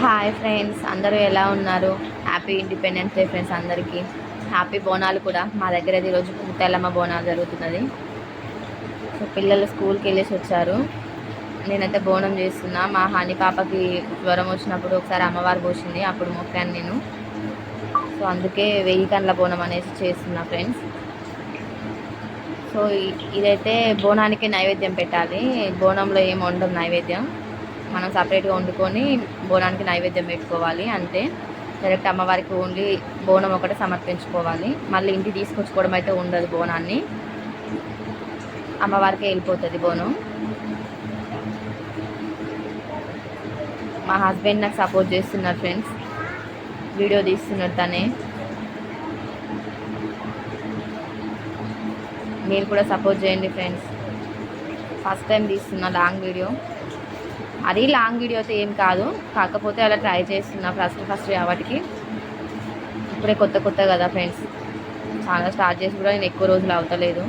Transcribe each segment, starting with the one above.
Hi friends అందరూ ఎలా ఉన్నారు? హ్యాపీ ఇండిపెండెన్స్ డే ఫ్రెండ్స్ అందరికీ. హ్యాపీ బోనాలు కూడా మా దగ్గర అయితే ఈరోజు తెల్లమ్మ బోనాలు జరుగుతున్నది. సో పిల్లలు స్కూల్కి వెళ్ళేసి వచ్చారు. నేనైతే బోనం చేస్తున్నా. మా హాని పాపకి జ్వరం వచ్చినప్పుడు ఒకసారి అమ్మవారు పోసింది. అప్పుడు మొక్కాను నేను. సో అందుకే వెయ్యి కండ్ల బోనం అనేసి చేస్తున్నా ఫ్రెండ్స్ సో ఇదైతే బోనానికి నైవేద్యం పెట్టాలి. బోనంలో ఏమి వండం నైవేద్యం. మనం సపరేట్గా వండుకొని బోనానికి నైవేద్యం పెట్టుకోవాలి అంతే. డైరెక్ట్ అమ్మవారికి ఓన్లీ బోనం ఒకటే సమర్పించుకోవాలి. మళ్ళీ ఇంటికి తీసుకొచ్చుకోవడం అయితే ఉండదు బోనాన్ని. అమ్మవారికే వెళ్ళిపోతుంది బోనం. మా హస్బెండ్ నాకు సపోర్ట్ చేస్తున్నారు ఫ్రెండ్స్. వీడియో తీస్తున్నారు తనే. మీరు కూడా సపోర్ట్ చేయండి ఫ్రెండ్స్. ఫస్ట్ టైం తీస్తున్నా లాంగ్ వీడియో. అది లాంగ్ వీడియోస్ ఏం కాదు. కాకపోతే అలా ట్రై చేస్తున్నా ఫస్ట్ ఫస్ట్ వాటికి. ఇప్పుడే కొత్త కొత్త కదా ఫ్రెండ్స్. చాలా స్టార్ట్ చేసి కూడా నేను ఎక్కువ రోజులు అవుతలేదు.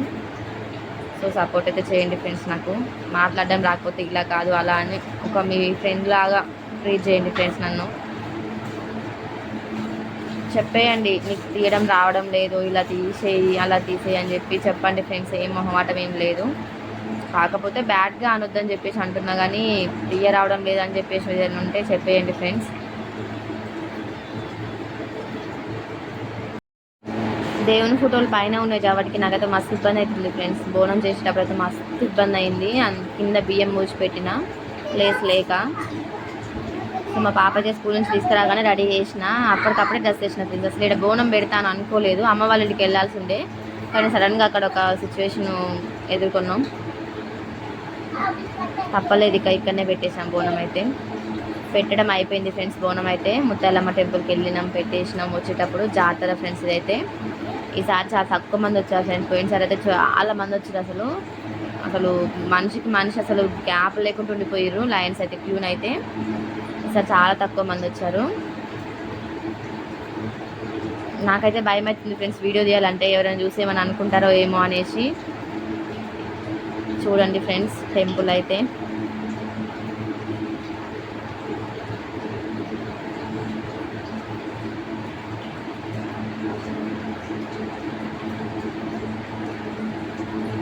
సో సపోర్ట్ అయితే చేయండి ఫ్రెండ్స్ నాకు. మాట్లాడడం రాకపోతే ఇలా కాదు అలా అని ఒక మీ ఫ్రెండ్ లాగా ట్రీట్ చేయండి ఫ్రెండ్స్ నన్ను. చెప్పేయండి నీకు తీయడం రావడం లేదు ఇలా తీసేయి అలా తీసేయి అని చెప్పి చెప్పండి ఫ్రెండ్స్. ఏం మొహమాటం ఏం లేదు. కాకపోతే బ్యాడ్గా అనొద్దని చెప్పేసి అంటున్నా కానీ క్లియర్ రావడం లేదని చెప్పేసి ఏదైనా ఉంటే చెప్పేయండి ఫ్రెండ్స్ దేవుని ఫోటోలు పైన ఉన్నాయి కాబట్టి నాకైతే మస్తు ఇబ్బంది అవుతుంది ఫ్రెండ్స్ బోనం చేసేటప్పుడు అయితే మస్తు ఇబ్బంది అయింది. కింద బియ్యం మూసిపెట్టిన ప్లేస్ లేక. సో మా పాపకి స్కూల్ నుంచి తీసుకురాగానే రెడీ చేసిన. అప్పటికప్పుడే డ్రెస్ చేసిన ఫ్రెండ్స్ అసలు ఇక్కడ బోనం పెడతాను అనుకోలేదు. అమ్మ వాళ్ళ ఇంటికి వెళ్ళాల్సి ఉండే. కానీ సడన్గా అక్కడ ఒక సిచ్యువేషన్ ఎదుర్కొన్నాం. తప్పలేదు ఇక ఇక్కడనే పెట్టేసాం బోనం అయితే పెట్టడం అయిపోయింది ఫ్రెండ్స్ బోనం అయితే ముత్తాలమ్మ టెంపుల్కి వెళ్ళినాం పెట్టేసినాం వచ్చేటప్పుడు. జాతర ఫ్రెండ్స్ ఇదైతే. ఈసారి చాలా తక్కువ మంది వచ్చారు ఫ్రెండ్స్. పోయినసారి అయితే చాలా మంది వచ్చారు అసలు. అసలు మనిషికి మనిషి అసలు గ్యాప్ లేకుండా ఉండిపోయారు. లైన్స్ అయితే క్యూన్ అయితే. ఈసారి చాలా తక్కువ మంది వచ్చారు. నాకైతే భయం అవుతుంది ఫ్రెండ్స్. వీడియో తీయాలంటే ఎవరైనా చూసి ఏమైనా అనుకుంటారో ఏమో అనేసి. చూడండి ఫ్రెండ్స్ టెంపుల్ అయితే.